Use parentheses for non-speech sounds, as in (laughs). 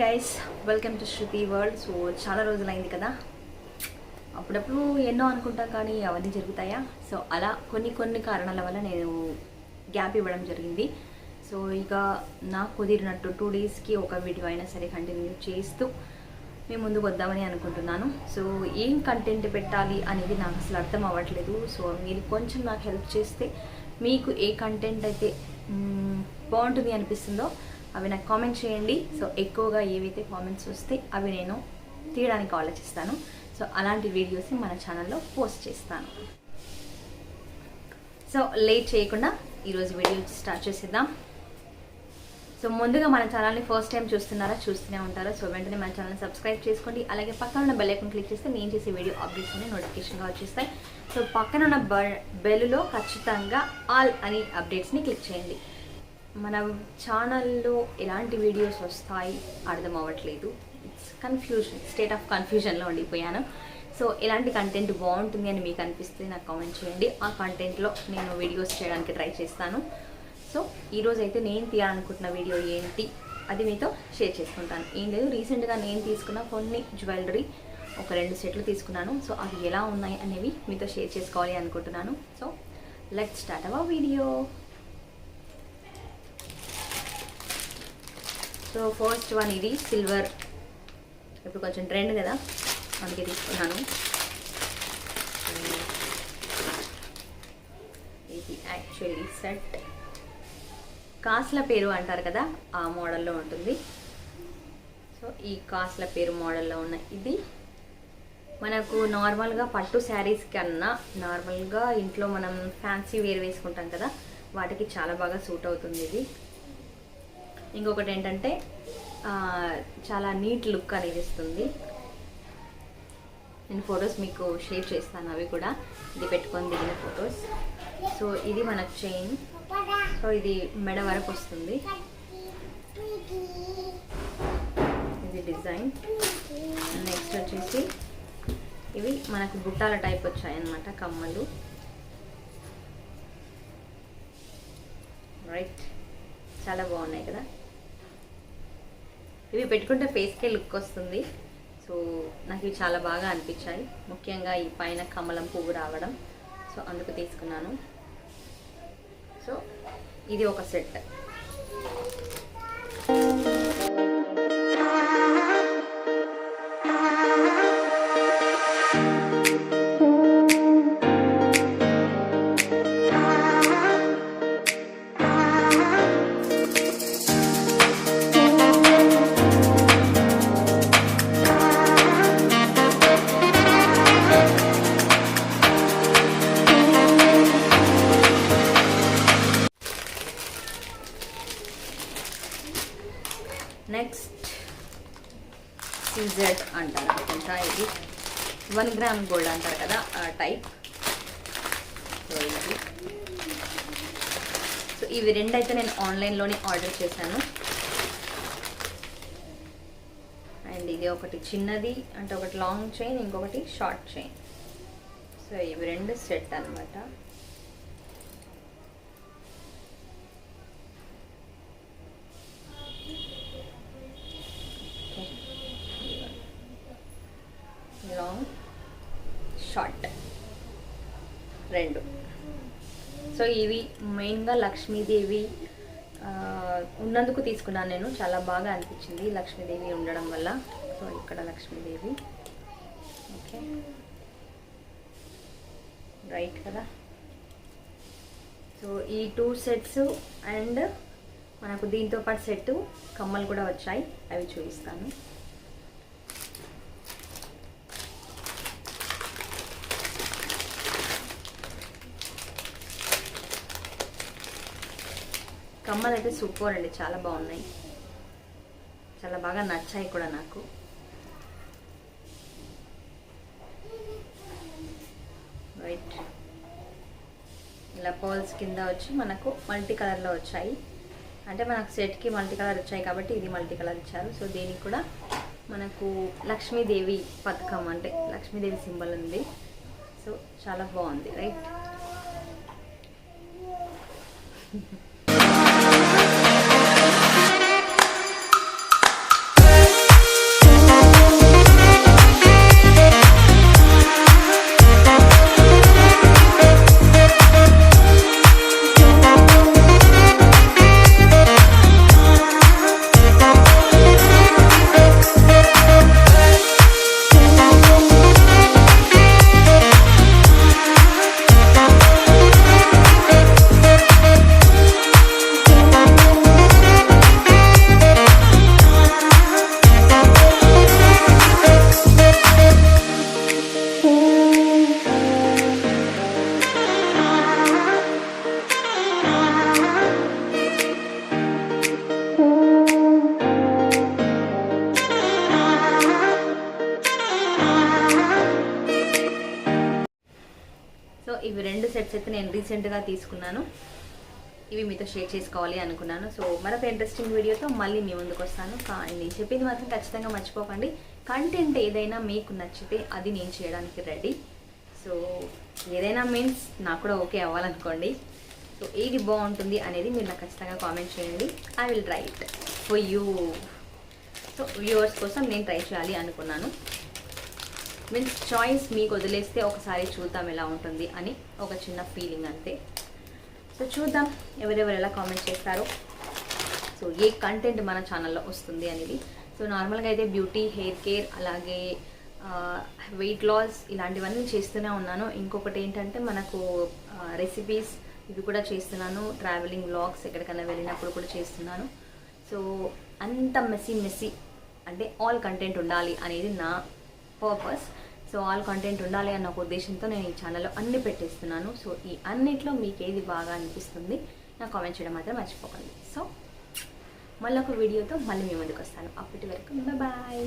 Guys welcome to Shruti world so చాలా రోజులైంది కదా. అప్పుడప్పుడు ఎన్నో అనుకుంటాం కానీ అవన్నీ జరుగుతాయా? సో అలా కొన్ని కొన్ని కారణాల వల్ల నేను గ్యాప్ ఇవ్వడం జరిగింది. సో ఇక నాకు కుదిరినట్టు టూ డేస్కి ఒక వీడియో అయినా సరే కంటిన్యూ చేస్తూ మేము ముందుకు వద్దామని అనుకుంటున్నాను. సో ఏం కంటెంట్ పెట్టాలి అనేది నాకు అసలు అర్థం అవ్వట్లేదు. సో మీరు కొంచెం నాకు హెల్ప్ చేస్తే మీకు ఏ కంటెంట్ అయితే బాగుంటుంది అనిపిస్తుందో అవి నాకు కామెంట్ చేయండి. సో ఎక్కువగా ఏవైతే కామెంట్స్ వస్తే అవి నేను తీయడానికి ఆలోచిస్తాను. సో అలాంటి వీడియోస్ని మన ఛానల్లో పోస్ట్ చేస్తాను. సో లేట్ చేయకుండా ఈరోజు వీడియో స్టార్ట్ చేసేద్దాం. సో ముందుగా మన ఛానల్ని ఫస్ట్ టైం చూస్తున్నారా చూస్తూనే ఉంటారా? సో వెంటనే మన ఛానల్ని సబ్స్క్రైబ్ చేసుకోండి. అలాగే పక్కన ఉన్న బెల్ ఐకన్ క్లిక్ చేస్తే నేను చేసే వీడియో అప్డేట్స్ అన్ని నోటిఫికేషన్గా వచ్చేస్తాయి. సో పక్కన ఉన్న బెల్లో ఖచ్చితంగా ఆల్ అని అప్డేట్స్ని క్లిక్ చేయండి. మన ఛానల్లో ఎలాంటి వీడియోస్ వస్తాయి అర్థం అవ్వట్లేదు. ఇట్స్ కన్ఫ్యూజన్ స్టేట్ ఆఫ్ కన్ఫ్యూజన్లో ఉండిపోయాను. సో ఎలాంటి కంటెంట్ బాగుంటుంది అని మీకు అనిపిస్తే నాకు కామెంట్ చేయండి. ఆ కంటెంట్లో నేను వీడియోస్ చేయడానికి ట్రై చేస్తాను. సో ఈరోజు అయితే నేను తీయాలనుకుంటున్న వీడియో ఏంటి? అది మీతో షేర్ చేసుకుంటాను. ఏం లేదు రీసెంట్గా నేను తీసుకున్న కొన్ని జ్యువెలరీ ఒక రెండు సెట్లు తీసుకున్నాను. సో అవి ఎలా ఉన్నాయి అనేవి మీతో షేర్ చేసుకోవాలి అనుకుంటున్నాను. So let start our video so first one ఇది సిల్వర్ ఇప్పుడు కొంచెం ట్రెండ్ కదా. అందుకే తీసుకున్నాను. ఇది యాక్చువల్లీ సెట్ కాస్ల పేరు అంటారు కదా ఆ మోడల్లో ఉంటుంది. సో ఈ కాస్ల పేరు మోడల్లో ఉన్న ఇది. మనకు నార్మల్గా పట్టు శారీస్ కన్నా నార్మల్గా ఇంట్లో మనం ఫ్యాన్సీ వేర్ వేసుకుంటాం కదా వాటికి చాలా బాగా సూట్ అవుతుంది ఇది. ఇంకొకటి ఏంటంటే చాలా నీట్ లుక్ అనేది ఇస్తుంది నేను ఫొటోస్ మీకు షేర్ చేస్తాను అవి కూడా. ఇది పెట్టుకొని దిగిన ఫొటోస్. సో ఇది మన చైన్. సో ఇది మెడ వరకు వస్తుంది. ఇది డిజైన్. నెక్స్ట్ వచ్చేసి ఇవి మనకు బుట్టాల టైప్ వచ్చాయన్నమాట కమ్మలు. రైట్. చాలా బాగున్నాయి కదా. ఇవి పెట్టుకుంటే ఫేస్కే లుక్ వస్తుంది. సో నాకు ఇవి చాలా బాగా అనిపించాయి. ముఖ్యంగా ఈ పైన కమలం పువ్వు రావడం. సో అందుకు తీసుకున్నాను. సో ఇది ఒక సెట్ నెక్స్ట్ సిజెడ్ అంటారు అనుకుంటా ఇది. వన్ గ్రామ్ గోల్డ్ అంటారు కదా ఆ టైప్. సో ఇది. సో ఇవి రెండైతే అయితే నేను ఆన్లైన్లోనే ఆర్డర్ చేశాను. అండ్ ఇది ఒకటి చిన్నది అంటే ఒకటి లాంగ్ చైన్ ఇంకొకటి షార్ట్ చైన్. సో ఇవి రెండు సెట్ అనమాట లాంగ్ షార్ట్ రెండు సో ఇవి మెయిన్గా లక్ష్మీదేవి ఉన్నందుకు తీసుకున్నాను నేను. చాలా బాగా అనిపించింది లక్ష్మీదేవి ఉండడం వల్ల. సో ఇక్కడ లక్ష్మీదేవి. ఓకే. రైట్ కదా? సో ఈ టూ సెట్స్ అండ్ మనకు దీంతో పాటు సెట్ కమ్మలు కూడా వచ్చాయి. అవి చూపిస్తాను. కమ్మలు అయితే సూపర్ అండి చాలా బాగున్నాయి. చాలా బాగా నచ్చాయి కూడా నాకు. రైట్ ఇలా పర్ల్స్ కింద వచ్చి మనకు మల్టీ కలర్లో వచ్చాయి. అంటే మనకు సెట్కి మల్టీ కలర్ వచ్చాయి కాబట్టి ఇది మల్టీ కలర్ ఇచ్చారు. సో దీనికి కూడా మనకు లక్ష్మీదేవి పథకం అంటే లక్ష్మీదేవి సింబల్ ఉంది. సో చాలా బాగుంది. రైట్ (laughs) అయితే నేను రీసెంట్గా తీసుకున్నాను. ఇవి మీతో షేర్ చేసుకోవాలి అనుకున్నాను. సో మరొక ఇంట్రెస్టింగ్ వీడియోతో మళ్ళీ మీ ముందుకు వస్తాను. కానీ నేను చెప్పింది మాత్రం ఖచ్చితంగా మర్చిపోకండి. కంటెంట్ ఏదైనా మీకు నచ్చితే అది నేను చేయడానికి రెడీ సో ఏదైనా మీన్స్ నాకు కూడా ఓకే అవ్వాలనుకోండి. సో ఏది బాగుంటుంది అనేది మీరు నాకు ఖచ్చితంగా కామెంట్ చేయండి. I will try it for you so viewers కోసం నేను ట్రై చేయాలి అనుకున్నాను. మీన్స్ చాయిస్ మీకు వదిలేస్తే ఒకసారి చూద్దాం ఎలా ఉంటుంది అని ఒక చిన్న ఫీలింగ్ అంతే సో చూద్దాం ఎవరెవరు ఎలా కామెంట్ చేస్తారో సో ఏ కంటెంట్ మన ఛానల్లో వస్తుంది అనేది సో నార్మల్గా అయితే బ్యూటీ హెయిర్ కేర్ అలాగే వెయిట్ లాస్ ఇలాంటివన్నీ చేస్తూనే ఉన్నాను ఇంకొకటి ఏంటంటే మనకు రెసిపీస్ ఇవి కూడా చేస్తున్నాను ట్రావెలింగ్ వ్లాగ్స్ ఎక్కడికైనా వెళ్ళినప్పుడు కూడా చేస్తున్నాను సో అంత మెస్సీ మెస్సీ అంటే ఆల్ కంటెంట్ ఉండాలి అనేది నా పర్పస్ సో ఆల్ కంటెంట్ ఉండాలి అన్న ఒక ఉద్దేశంతో నేను ఈ ఛానల్లో అన్ని పెట్టేస్తున్నాను. సో ఈ అన్నిట్లో మీకు ఏది బాగా అనిపిస్తుంది నాకు కామెంట్ చేయడం మాత్రం మర్చిపోకండి. సో మళ్ళీ ఒక వీడియోతో మళ్ళీ మీ ముందుకు వస్తాను అప్పటి వరకు బాయ్